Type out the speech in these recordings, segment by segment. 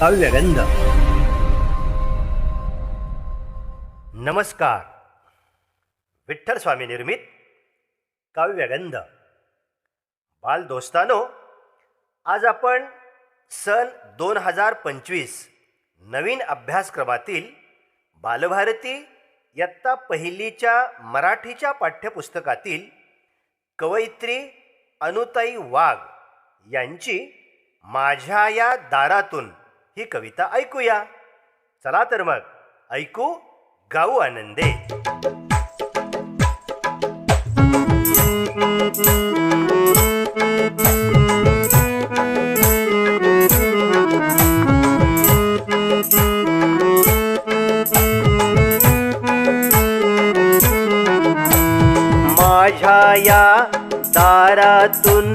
काव्यगंध नमस्कार. विठ्ठल स्वामी निर्मित काव्यगंध बाल दोस्तानो आज आपण सन दोन हजार पंचवीस नवीन अभ्यासक्रमातील बालभारती इयत्ता पहिलीच्या मराठीच्या पाठ्यपुस्तकातील कवयित्री अनुताई वाघ यांची माझ्या या दारातून ही कविता ऐकूया. चला तर मग ऐकू गाऊ आनंदे. माझ्या या दारातून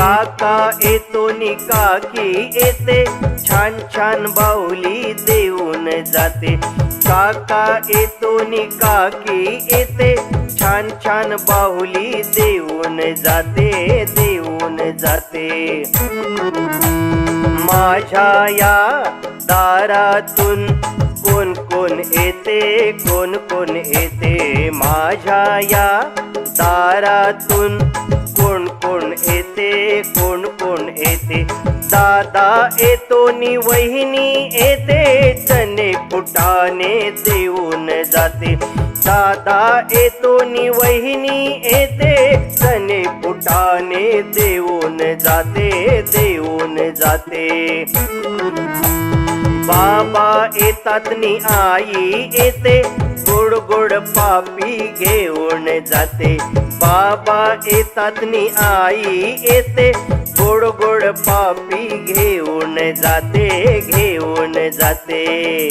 काका येतो नि काकी येते. छान छान बाहुली देऊन जाते. काका येतो नि काकी येते. छान छान बाहुली देऊन जाते देऊन जाते. माझ्या या दारातून कोण कोण येते कोण कोण येते. माझ्या या दारातून कोण कोण येते कोण कोण येते? दादा येतो नि वहिनी येते चने फुटाने देऊन जाते. दादा येतो नि वहिनी येते चने फुटाने देऊन जाते देऊन जाते. बाबा येतात नि आई येते गोड गोड पापी घेऊन जाते. बाबा येतात नि आई येते. गोड गोड पापी घेऊन जाते घेऊन जाते.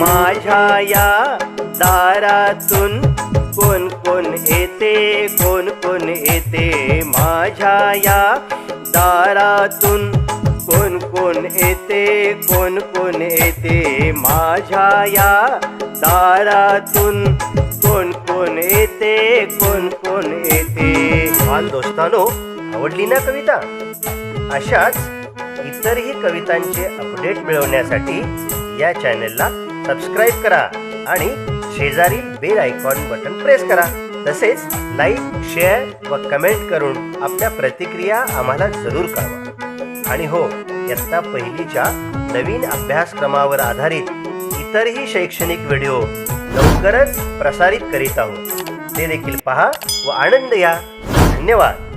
माझ्या या दारातून कोण कोण येते कोण कोण येते? माझ्या या दारातून कोण कोण येते कोण कोण येते? माझ्या या दारातून कोण कोण येते कोण कोण येते? बाल दोस्तानो आवडली ना कविता? अशाच इतरही कवितांचे अपडेट मिळवण्यासाठी या चॅनलला सबस्क्राईब करा आणि शेजारी बेल आयकॉन बटन प्रेस करा. तसेच लाईक शेअर व कमेंट करून आपल्या प्रतिक्रिया आम्हाला जरूर कळवा. आणि हो इयत्ता पहिलीच्या नवीन अभ्यासक्रमावर आधारित इतरही शैक्षणिक व्हिडिओ लवकरच प्रसारित करीत आहोत. ते देखील पहा व आनंद या धन्यवाद.